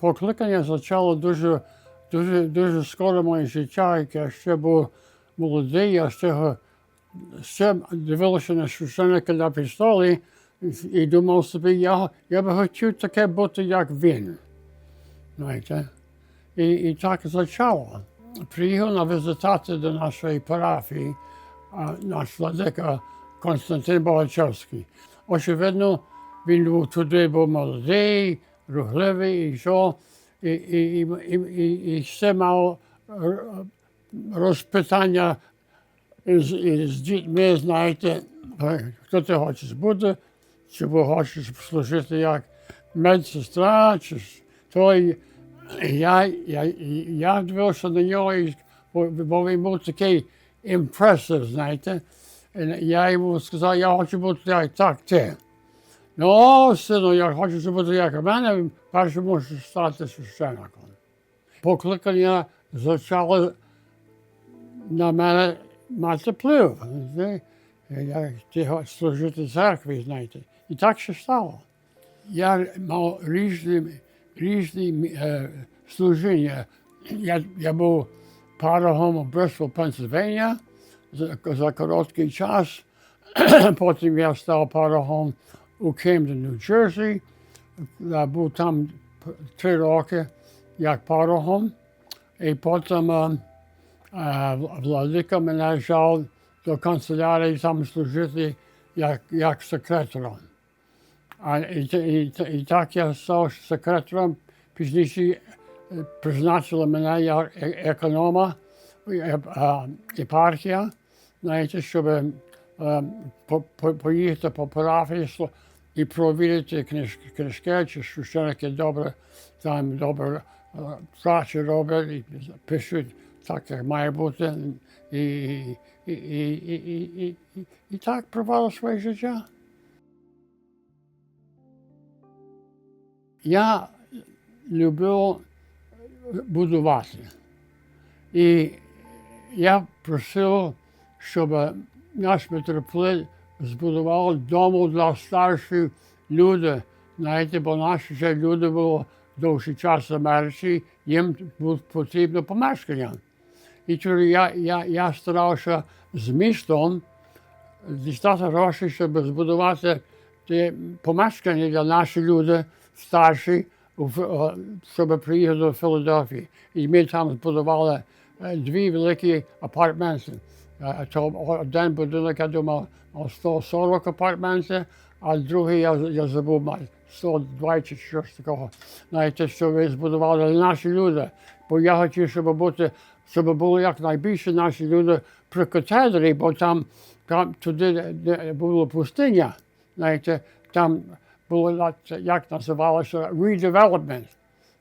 покликання почало дуже, дуже, дуже скоро моє життя, яке я ще був молодий, я ще, ще дивився на священника на престолі і, думав собі, я, я би хотів таке бути, як він. Знаєте? І, і так почало. Приїхав на візитати до нашої парафії наш владика Константин Богачовський. Очевидно, він був туди був молодий, рухливий і що, і, і, і, і, і, і ще мав розпитання із, із дітьми, знаєте, «Е, хто ти хочеш бути, чи бо хочеш служити як медсестра, чи ж той. Я, я, я дивився на нього, і, бо, він був такий імпресив, знаєте. І я йому сказав, я хочу бути як так ти. Ну, сину, я хочу бути як у мене, перше мушу стати священником. Покликання почало на мене мати вплив. знаєте. Я хотів служити церкві, знаєте. І так ще стало. Я мав різні, різні е, служіння. Я, я був парогом Брistol, Пенсильванія за, за короткий час. Потім я став парогом у Кемден, Нью-Джерсі. Був там три роки як парогом. І потім владика мене взяв до канцелярії там служити як, як секретарем. А, і, і, і так я став секретарем, пізніше призначили мене як економа єпархія, знаєте, щоб по, по, поїхати по парафії і провірити книжки, книжки, чи таке добре, там добре працю роблять, і пишуть так, як має бути, і, і, і, і, і, і, і так провало своє життя. Я любив будувати. І я просив, щоб наш митрополит збудував дому для старших людей. Знаєте, бо наші вже люди були довший час в Америці, їм було потрібно помешкання. І тоді я, я, я старався з містом дістати гроші, щоб збудувати ті помешкання для наших людей старші, щоб приїхати до Філадельфії. І ми там збудували е, дві великі апартменти. То один будинок, я думав, мав 140 апартментів, а другий я, я забув мав 120 чи щось такого. Знаєте, що ви збудували наші люди. Бо я хотів, щоб бути, щоб було якнайбільше наші люди при катедрі, бо там, там туди де була пустиня. Знаєте, там було як називалося redevelopment.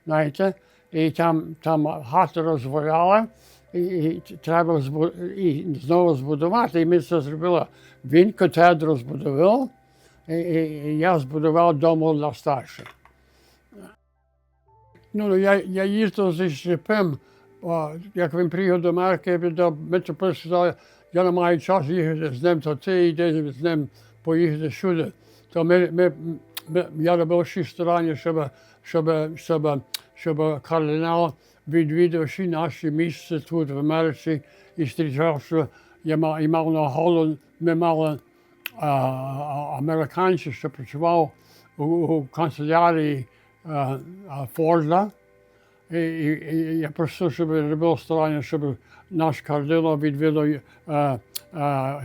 Знаєте, і там, там хати розваляли, і, треба збу- і знову збудувати. І ми це зробили. Він катедру збудував, і, я збудував дому для старших. Ну, я, я їздив зі Шипим, а, як він приїхав до Америки, до митрополит сказав, я не маю часу їхати з ним, то ти йди з ним поїхати сюди. То ми, ми, ми, я робив шість старання, щоб, щоб, щоб, щоб кардинал відвідав всі наші місця тут в Америці і зустрічався, я мав, і мав нагоду, ми мали а, а, американців, що працював у, у канцелярії а, Форда. І, і, і я просив, щоб робив старання, щоб наш кардинал відвідав а, а,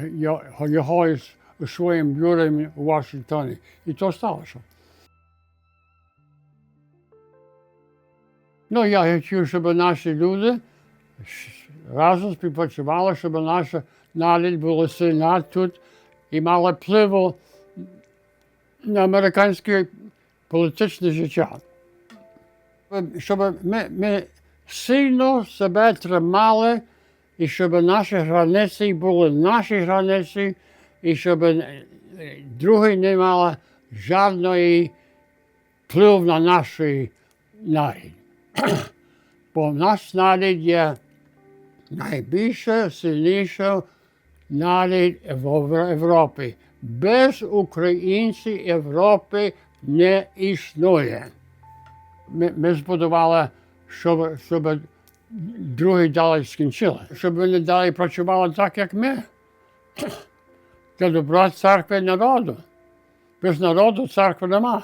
його- із своїм бюром у Вашингтоні. І то сталося. Ну, я хотів, щоб наші люди разом співпрацювали, щоб наша народ була сильна тут і мала впливу на американське політичне життя. Щоб ми, ми сильно себе тримали, і щоб наші границі були наші границі, і щоб е, другі не мали жодної впливу на наш народ. Бо наш народ є найбільше, сильніше народ в Європі. Без українців Європи не існує. ми, ми збудували, щоб, щоб другі далі скінчили, щоб вони далі працювали так, як ми. Це добра церкви народу. Без народу церкви нема.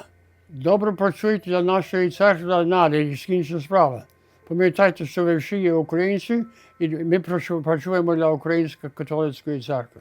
Добре працюйте для нашої церкви, для нади і скінчиться справа. Пам'ятайте, що ви всі є українці, і ми працюємо для Української католицької церкви.